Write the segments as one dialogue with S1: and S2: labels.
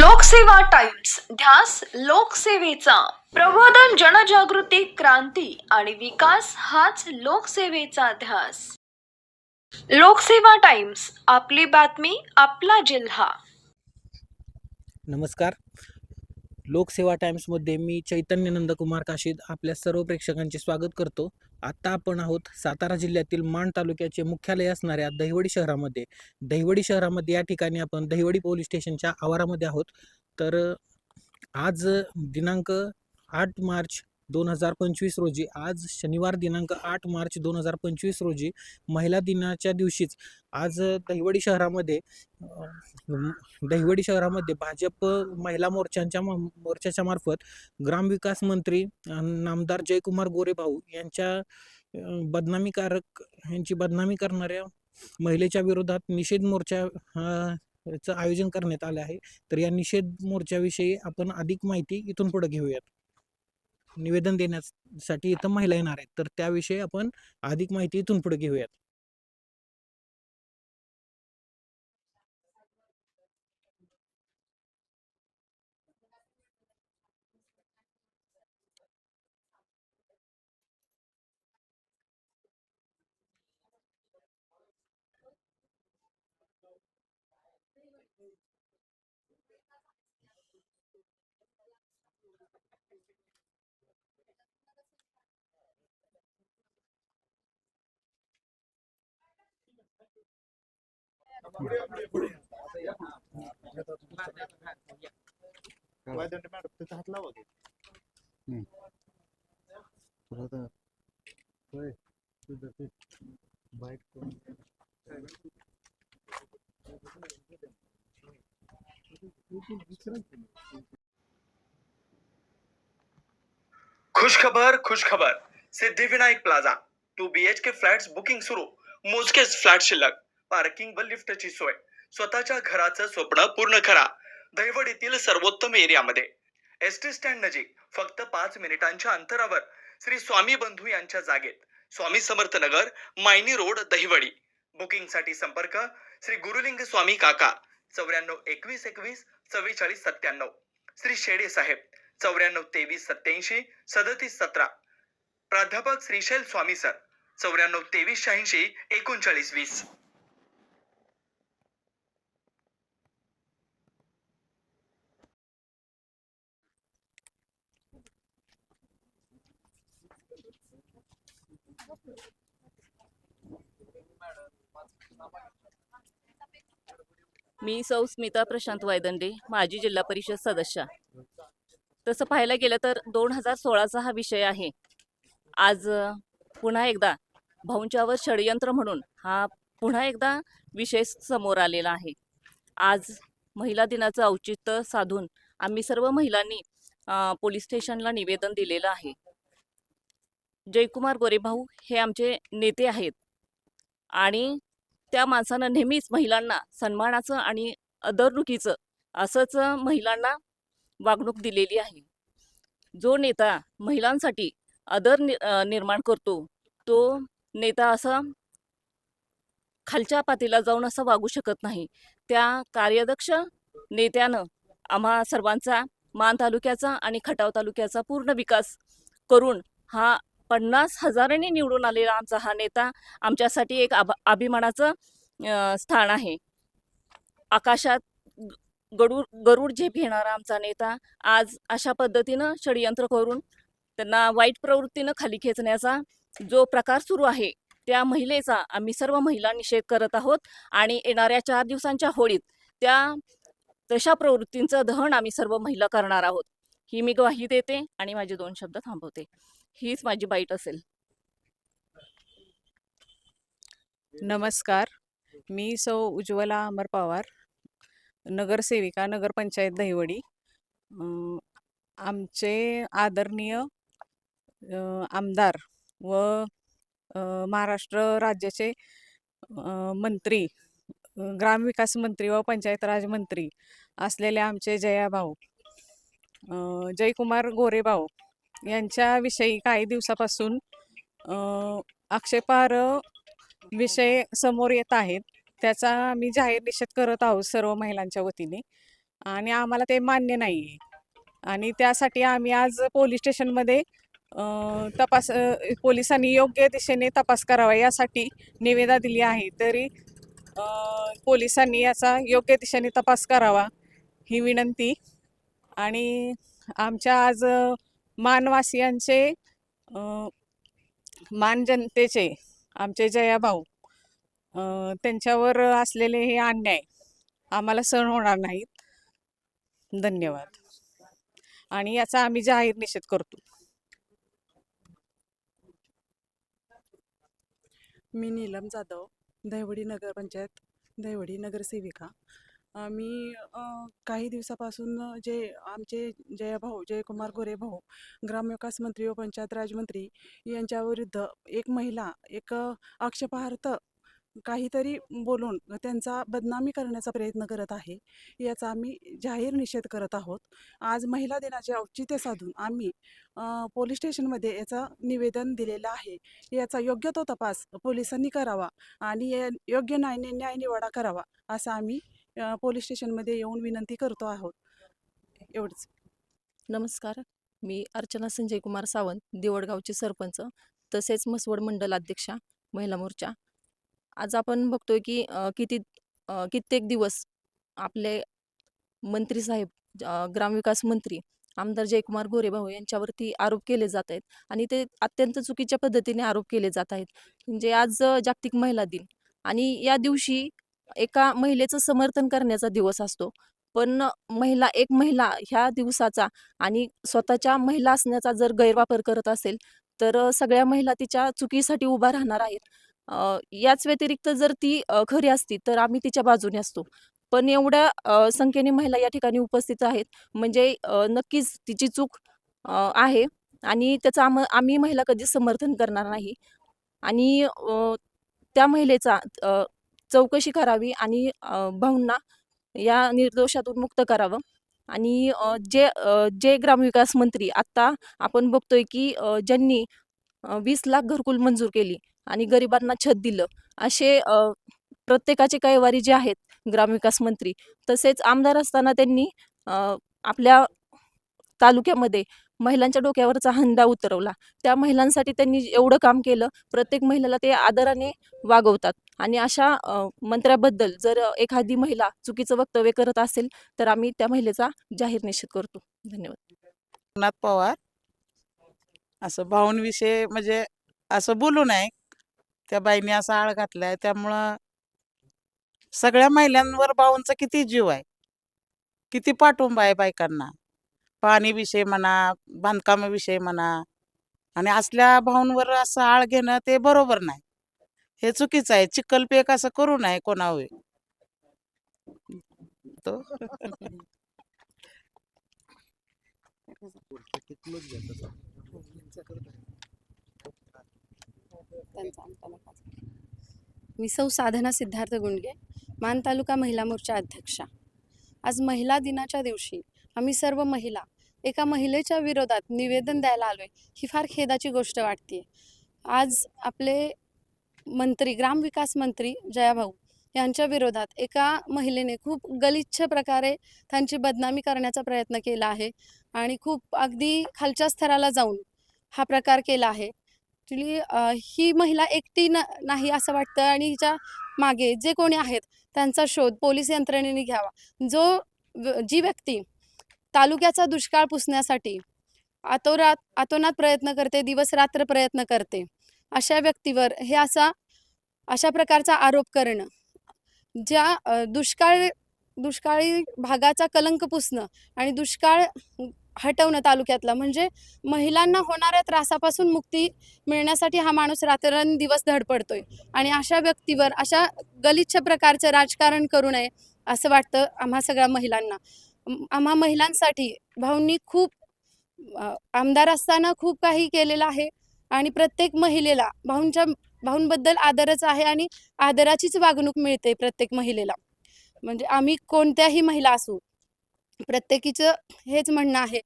S1: लोकसेवा टाइम्स. ध्यास लोकसेवेचा. प्रबोधन जनजागृती क्रांती आणि विकास हाच लोकसेवेचा ध्यास. लोकसेवा टाइम्स आपली बातमी आपला जिल्हा.
S2: नमस्कार. लोकसेवा टाइम्समध्ये मी चैतन्य नंदकुमार काशीद आपल्या सर्व प्रेक्षकांचे स्वागत करतो. आत्ता आपण आहोत सातारा जिल्ह्यातील माण तालुक्याचे मुख्यालय असणाऱ्या दहिवडी शहरामध्ये. दहिवडी शहरामध्ये या ठिकाणी आपण दहिवडी पोलीस स्टेशनच्या आवारामध्ये आहोत. तर आज दिनांक आठ मार्च दोन हजार पंचवीस रोजी आज शनिवार दिनांक आठ मार्च दोन हजार पंचवीस रोजी महिला दिनाच्या दिवशीच आज दहिवडी शहरामध्ये दहिवडी शहरामध्ये भाजप महिला मोर्चांच्या मोर्चाच्या मार्फत ग्रामविकास मंत्री नामदार जयकुमार गोरे भाऊ यांच्या बदनामीकारक यांची बदनामी करणाऱ्या महिलेच्या विरोधात निषेध मोर्चा चं आयोजन करण्यात आलं आहे. तर या निषेध मोर्चाविषयी आपण अधिक माहिती इथून पुढे घेऊयात. निवेदन देण्यासाठी इथं महिला येणार आहेत. तर त्याविषयी आपण अधिक माहिती इथून पुढे घेऊयात.
S3: खुशखबर खुशखबर। Siddhivinayak plaza two B H K flats booking सुरू मोजकेच फ्लॅट शिल्लक. पार्किंग व लिफ्टची सोय. स्वतःच्या घराचं स्वप्न पूर्ण करा. दहिवडीतील सर्वोत्तम एरियामध्ये. एस टी स्टँड नजीक. फक्त पाच मिनिटांच्या अंतरावर श्री स्वामी बंधू यांच्या जागेत. स्वामी समर्थ नगर मायनी रोड दहिवडी. बुकिंगसाठी संपर्क श्री गुरुलिंग स्वामी काका चौऱ्याण्णव एकवीस एकवीस चव्वेचाळीस सत्त्याण्णव. श्री शेडे साहेब चौऱ्याण्णव तेवीस सत्याऐंशी सदतीस सतरा. प्राध्यापक श्रीशैल स्वामी सर. चौऱ्याण्णव तेवीस शहाऐंशी एकोणचाळीस वीस.
S4: मी सौ स्मिता प्रशांत वायदंडे माजी जिल्हा परिषद सदस्य. तसं पाहायला गेलं तर दोन हजार सोळाचा हा विषय आहे. आज पुन्हा एकदा भाऊंच्यावर षडयंत्र म्हणून हा पुन्हा एकदा विषय समोर आलेला आहे. आज महिला दिनाचं औचित्य साधून आम्ही सर्व महिलांनी पोलीस स्टेशनला निवेदन दिलेलं आहे. जयकुमार गोरेभाऊ हे आमचे नेते आहेत. आणि त्या माणसानं नेहमीच महिलांना सन्मानाचं आणि अदरनुकीचं असंच महिलांना वागणूक दिलेली आहे. जो नेता महिलांसाठी आदर नि निर्माण करतो तो नेता असं खालच्या पातीला जाऊन असं वागू शकत नाही. त्या कार्यदक्ष नेत्यानं आम्हा सर्वांचा मान तालुक्याचा आणि खटाव तालुक्याचा पूर्ण विकास करून हा पन्नास हजारांनी निवडून आलेला आमचा हा नेता आमच्यासाठी एक आभ अभिमानाचं स्थान आहे. आकाशात गरुड गरुड झेप घेणारा आमचा नेता आज अशा पद्धतीनं षडयंत्र करून त्यांना वाईट प्रवृत्तीनं खाली खेचण्याचा जो प्रकार सुरू आहे त्या महिलेचा आम्ही सर्व महिला निषेध करत आहोत आणि येणाऱ्या चार दिवसांच्या होळीत त्या तशा प्रवृत्तींचं दहन आम्ही सर्व महिला करणार आहोत. ही मी ग्वाही देते आणि माझे दोन शब्द थांबवते. हीच माझी बाईट असेल.
S5: नमस्कार. मी सौ उज्ज्वला अमर पवार नगरसेविका नगरपंचायत दहिवडी. आमचे आदरणीय आमदार व महाराष्ट्र राज्याचे मंत्री ग्रामविकास मंत्री व पंचायत राज मंत्री असलेले आमचे जयाभाऊ जयकुमार गोरेभाऊ यांच्याविषयी काही दिवसापासून अं, आक्षेपार्ह विषय समोर येत आहेत. त्याचा आम्ही जाहीर निषेध करत आहोत सर्व महिलांच्या वतीने आणि आम्हाला ते मान्य नाही आहे आणि त्यासाठी आम्ही आज पोलीस स्टेशनमध्ये तपास पोलिसांनी योग्य दिशेने तपास करावा यासाठी निवेदा दिली आहे. तरी पोलिसांनी याचा योग्य दिशेने तपास करावा ही विनंती. आणि आमच्या आज मानवासियांचे मान जनतेचे आमचे जयाभाऊ त्यांच्यावर असलेले हे अन्याय आम्हाला सहन होणार नाहीत. धन्यवाद. आणि याचा आम्ही जाहीर निषेध करतो.
S6: मी नीलम जाधव दहिवडी नगरपंचायत दहिवडी नगरसेविका. मी काही दिवसापासून जे आमचे जयभाऊ जयकुमार गोरे भाऊ ग्रामविकास मंत्री व पंचायत राजमंत्री यांच्याविरुद्ध एक महिला एक आक्षेपार्थ काहीतरी बोलून त्यांचा बदनामी करण्याचा प्रयत्न करत आहे याचा आम्ही जाहीर निषेध करत आहोत. आज महिला दिनाचे औचित्य साधून आम्ही पोलीस स्टेशनमध्ये याचं निवेदन दिलेलं आहे. याचा योग्य तो तपास पोलिसांनी करावा आणि योग्य न्याय न्याय निवाडा करावा असं आम्ही पोलीस स्टेशनमध्ये येऊन विनंती करतो आहोत. एवढंच.
S7: नमस्कार. मी अर्चना संजय कुमार सावंत दिवडगावचे सरपंच तसेच मसवड मंडल अध्यक्षा महिला मोर्चा. आज आपण बघतोय की किती कित्येक दिवस आपले मंत्री साहेब ग्रामविकास मंत्री आमदार जयकुमार गोरेभाऊ यांच्यावरती आरोप केले जात आहेत आणि ते अत्यंत चुकीच्या पद्धतीने आरोप केले जात आहेत. म्हणजे आज जागतिक महिला दिन आणि या दिवशी एका महिलेचं समर्थन करण्याचा दिवस असतो. पण महिला एक महिला ह्या दिवसाचा आणि स्वतःच्या महिला असण्याचा जर गैरवापर करत असेल तर सगळ्या महिला तिच्या चुकीसाठी उभा राहणार आहेत. अ, याच व्यतिरिक्त जर ती अ, खरी असती तर आम्ही तिच्या बाजूने असतो. पण एवढ्या अ, संख्येने महिला या ठिकाणी उपस्थित आहेत. म्हणजे अ, नक्कीच तिची चूक अ, आहे आणि त्याचं आम आम्ही महिला कधीच समर्थन करणार नाही. आणि अ, त्या महिलेचा अ, चौकशी करावी आणि अ, भाऊंना या निर्दोषातून मुक्त करावं. आणि अ, जे अ, जे ग्रामविकास मंत्री आत्ता आपण बघतोय की अ, ज्यांनी वीस लाख घरकुल मंजूर केली आणि गरिबांना छत दिलं. असे प्रत्येकाचे कैवारी जे आहेत ग्रामविकास मंत्री तसेच आमदार असताना त्यांनी आपल्या तालुक्यामध्ये महिलांच्या डोक्यावरचा हंडा उतरवला. त्या महिलांसाठी त्यांनी एवढं काम केलं प्रत्येक महिलेला ते आदराने वागवतात. आणि अशा मंत्र्याबद्दल जर एखादी महिला चुकीचं वक्तव्य करत असेल तर आम्ही त्या महिलेचा जाहीर निषेध करतो. धन्यवाद.
S8: नाथ पवार असं भाऊंविषयी म्हणजे असं बोलू नये. त्या बाईने असा आळ घातलाय त्यामुळं सगळ्या महिलांवर भाऊंचा किती जीव आहे? किती पाठिंबा आहे बायकांना? पाणी विषय म्हणा बांधकामाविषयी म्हणा आणि असल्या भाऊंवर असं आळ घेणं ते बरोबर नाही. हे चुकीचं आहे. चिखल पेक असं करू नये कोणावर? तो
S9: मी सौ साधना सिद्धार्थ गुंडगे मान तालुका महिला मोर्चा अध्यक्षा. आज महिला दिनाच्या दिवशी आम्ही सर्व महिला एका महिलेच्या विरोधात निवेदन द्यायला आलोय ही फार खेदाची गोष्ट वाटते आज आपले मंत्री ग्रामविकास मंत्री जयाभाऊ यांच्या विरोधात एका महिलेने खूप गलिच्छ प्रकारे त्यांची बदनामी करण्याचा प्रयत्न केला आहे आणि खूप अगदी खालच्या स्तराला जाऊन हा प्रकार केला आहे. ॲक्च्युली ही महिला एकटी न नाही असं वाटतं आणि हिच्या मागे जे कोणी आहेत त्यांचा शोध पोलीस यंत्रणेने घ्यावा. जो जी व्यक्ती तालुक्याचा दुष्काळ पुसण्यासाठी आतोरात आतोनात प्रयत्न करते दिवस रात्र प्रयत्न करते अशा व्यक्तीवर हे असा अशा प्रकारचा आरोप करणं ज्या दुष्काळ दुष्काळी भागाचा कलंक पुसणं आणि दुष्काळ हटवणं तालुक्यातला. म्हणजे महिलांना होणाऱ्या त्रासापासून मुक्ती मिळण्यासाठी हा माणूस रात्रंदिवस धडपडतोय. आणि अशा व्यक्तीवर अशा गलिच्छ प्रकारचं राजकारण करू नये असं वाटतं आम्हा सगळ्या महिलांना. आम्हा महिलांसाठी भाऊंनी खूप आमदार असताना खूप काही केलेलं आहे. आणि प्रत्येक महिलेला भाऊंच्या भाऊंबद्दल आदरच आहे आणि आदराचीच वागणूक मिळते प्रत्येक महिलेला. म्हणजे आम्ही कोणत्याही महिला असू प्रत्येकीचं हेच म्हणणं आहे.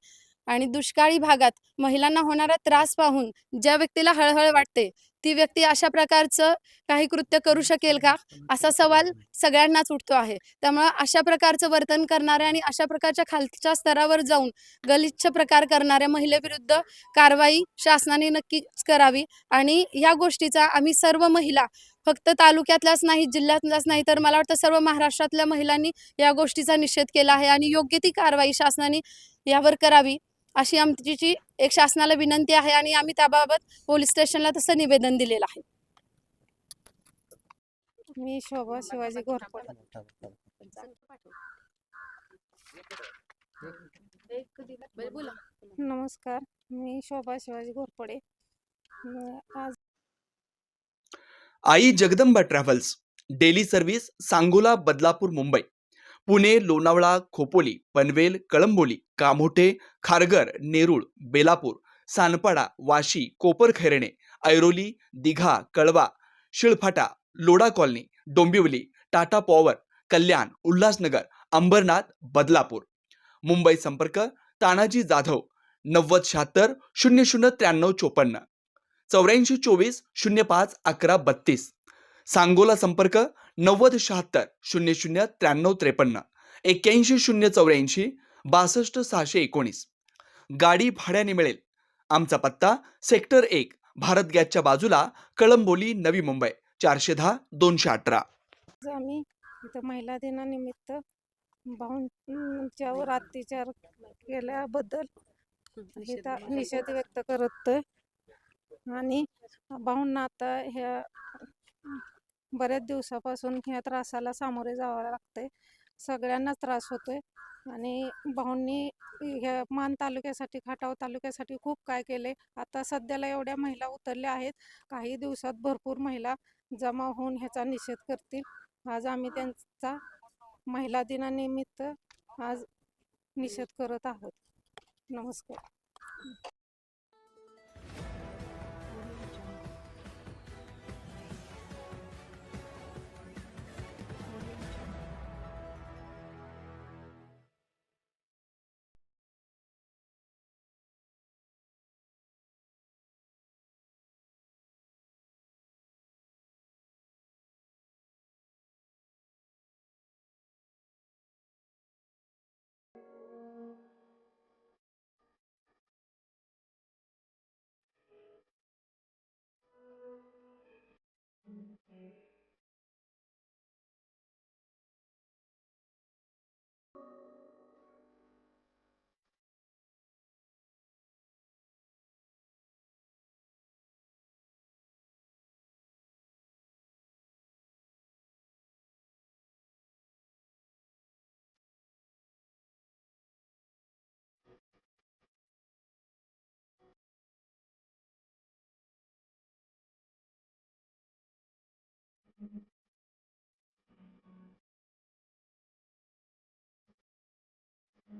S9: आणि दुष्काळी भागात महिलांना होणारा त्रास पाहून ज्या व्यक्तीला हळहळ वाटते ती व्यक्ती अशा प्रकारचं काही कृत्य करू शकेल का? असा सवाल सगळ्यांनाच उठतो आहे. त्यामुळं अशा प्रकारचं वर्तन करणाऱ्या आणि अशा प्रकारच्या खालच्या स्तरावर जाऊन गलिच्छ प्रकार करणाऱ्या महिलेविरुद्ध कारवाई शासनाने नक्कीच करावी. आणि या गोष्टीचा आम्ही सर्व महिला फक्त तालुक्यातल्याच नाही जिल्ह्यातल्याच नाही तर मला वाटतं सर्व महाराष्ट्रातल्या महिलांनी या गोष्टीचा निषेध केला आहे आणि योग्य ती कारवाई शासनाने यावर करावी अशी आमची एक शासनाला विनंती आहे आणि आम्ही त्याबाबत पोलीस स्टेशनला तसं निवेदन दिलेलं आहे. मी शोभा शिवाजी घोरपडे. नमस्कार मी शोभा शिवाजी घोरपडे. आज
S3: Aai Jagdamba travels daily service Sangola Badlapur Mumbai. Pune Lonavala Khopoli Panvel Kalamboli Kamothe Kharghar Nerul Belapur Sanpada Vashi Koparkhairane Airoli Digha Kalwa Shilphata Lodha colony Dombivli Tata power Kalyan Ulhasnagar Ambernath Badlapur. Mumbai संपर्क तानाजी जाधव नव्वद शहात्तर शून्य शून्य त्र्याण्णव चोपन्न. चौऱ्याऐंशी चोवीस शून्य पाच अकरा बत्तीस. सांगोला संपर्क नव्वद शहात्तर शून्य शून्य त्र्याण्णव त्रेपन्न. एक्क्याऐंशी शून्य चौऱ्याऐंशी बासष्ट सहाशे एकोणीस. गाडी भाड्याने मिळेल. आमचा पत्ता सेक्टर एक भारत गॅसच्या बाजूला कळंबोली नवी मुंबई. चारशे दहा दोनशे अठरा.
S9: आज आम्ही इथं महिला दिनानिमित्त भाऊंच्यावर अत्याचार केल्याबद्दल इथं निषेध व्यक्त करतोय. आणि भाऊंना आता ह्या बऱ्याच दिवसापासून ह्या त्रासाला सामोरे जावं लागतंय. सगळ्यांनाच त्रास होतोय. आणि भाऊंनी ह्या मान तालुक्यासाठी खटाव तालुक्यासाठी खूप काय केले आता सध्याला एवढ्या महिला उतरल्या आहेत. काही दिवसात भरपूर महिला जमा होऊन ह्याचा निषेध करतील. आज आम्ही त्यांचा महिला दिनानिमित्त आज निषेध करत आहोत. नमस्कार. you.